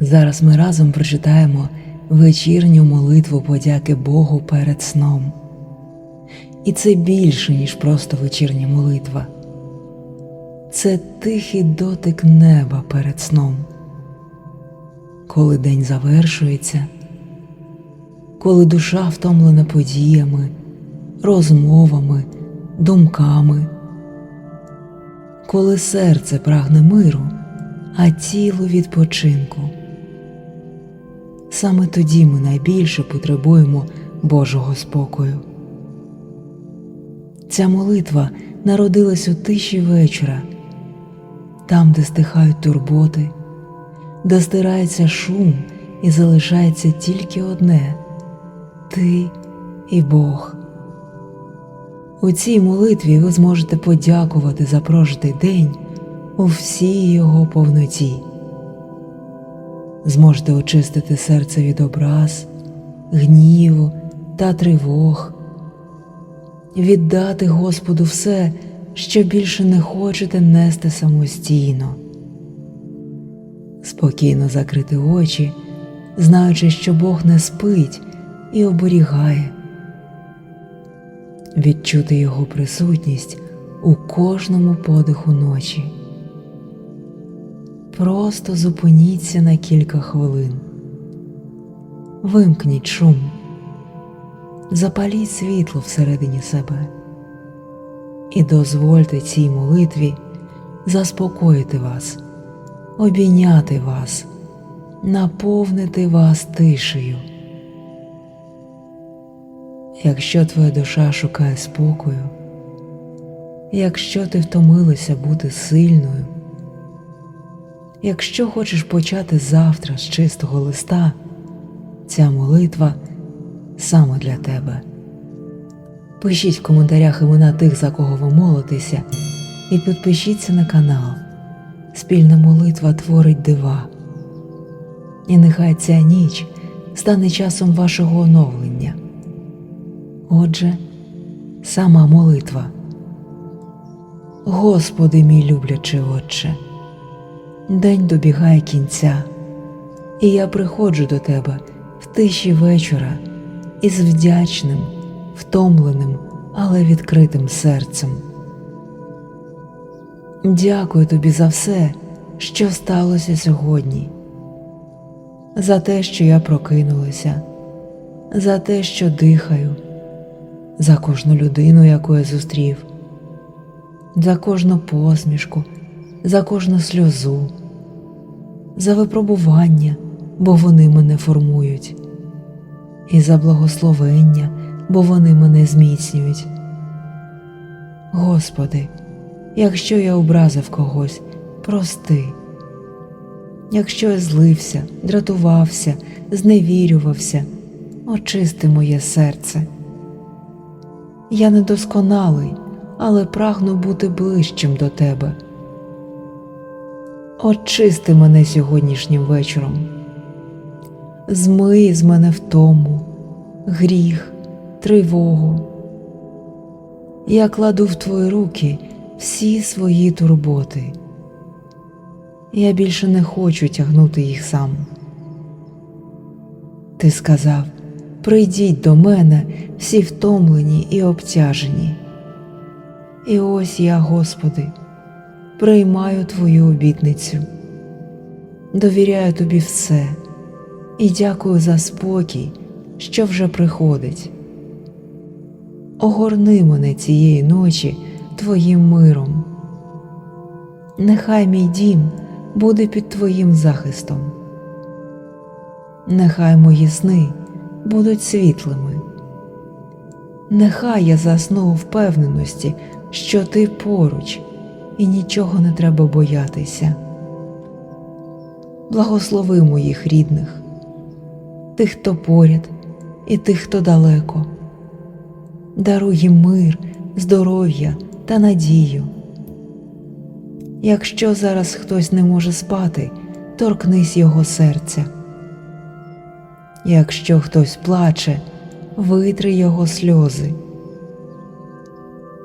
Зараз ми разом прочитаємо вечірню молитву подяки Богу перед сном. І це більше, ніж просто вечірня молитва. Це тихий дотик неба перед сном. Коли день завершується, коли душа втомлена подіями, розмовами, думками, коли серце прагне миру, а тіло відпочинку. Саме тоді ми найбільше потребуємо Божого спокою. Ця молитва народилась у тиші вечора, там, де стихають турботи, де стирається шум і залишається тільки одне ти і Бог. У цій молитві ви зможете подякувати за прожитий день у всій його повноті. Зможете очистити серце від образ, гніву та тривог, віддати Господу все, що більше не хочете нести самостійно, спокійно закрити очі, знаючи, що Бог не спить і оберігає, відчути Його присутність у кожному подиху ночі. Просто зупиніться на кілька хвилин, вимкніть шум, запаліть світло всередині себе. І дозвольте цій молитві заспокоїти вас, обійняти вас, наповнити вас тишею. Якщо твоя душа шукає спокою, якщо ти втомилася бути сильною, якщо хочеш почати завтра з чистого листа, ця молитва саме для тебе. Пишіть в коментарях імена тих, за кого ви молитеся, і підпишіться на канал. Спільна молитва творить дива. І нехай ця ніч стане часом вашого оновлення. Отже, сама молитва. Господи мій люблячий Отче, день добігає кінця, і я приходжу до Тебе в тиші вечора із вдячним, втомленим, але відкритим серцем. Дякую тобі за все, що сталося сьогодні, за те, що я прокинулася, за те, що дихаю, за кожну людину, яку я зустрів, за кожну посмішку, за кожну сльозу, за випробування, бо вони мене формують, і за благословення, бо вони мене зміцнюють. Господи, якщо я образив когось, прости. Якщо я злився, дратувався, зневірювався, очисти моє серце. Я недосконалий, але прагну бути ближчим до Тебе. Очисти мене сьогоднішнім вечором. Змий з мене втому, гріх, тривогу. Я кладу в Твої руки всі свої турботи. Я більше не хочу тягнути їх сам. Ти сказав прийдіть до мене всі втомлені і обтяжені. І ось я, Господи, приймаю Твою обітницю, довіряю Тобі все і дякую за спокій, що вже приходить. Огорни мене цієї ночі Твоїм миром. Нехай мій дім буде під Твоїм захистом. Нехай мої сни будуть світлими. Нехай я засну у впевненості, що ти поруч і нічого не треба боятися. Благослови моїх рідних, тих, хто поряд, і тих, хто далеко. Даруй їм мир, здоров'я та надію. Якщо зараз хтось не може спати, торкнись його серця. Якщо хтось плаче, витри його сльози.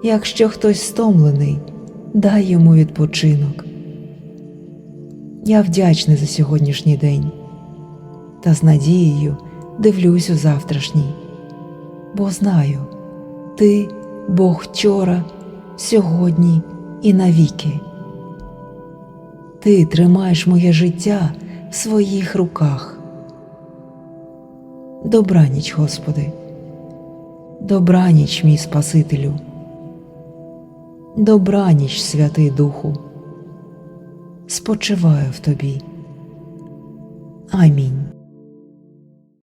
Якщо хтось стомлений, дай йому відпочинок. Я вдячний за сьогоднішній день. та з надією дивлюсь у завтрашній, бо знаю, ти Бог вчора, сьогодні і навіки. Ти тримаєш моє життя в своїх руках. Добраніч, Господи, добраніч, мій Спасителю, добраніч, Святий Духу, спочиваю в Тобі. Амінь.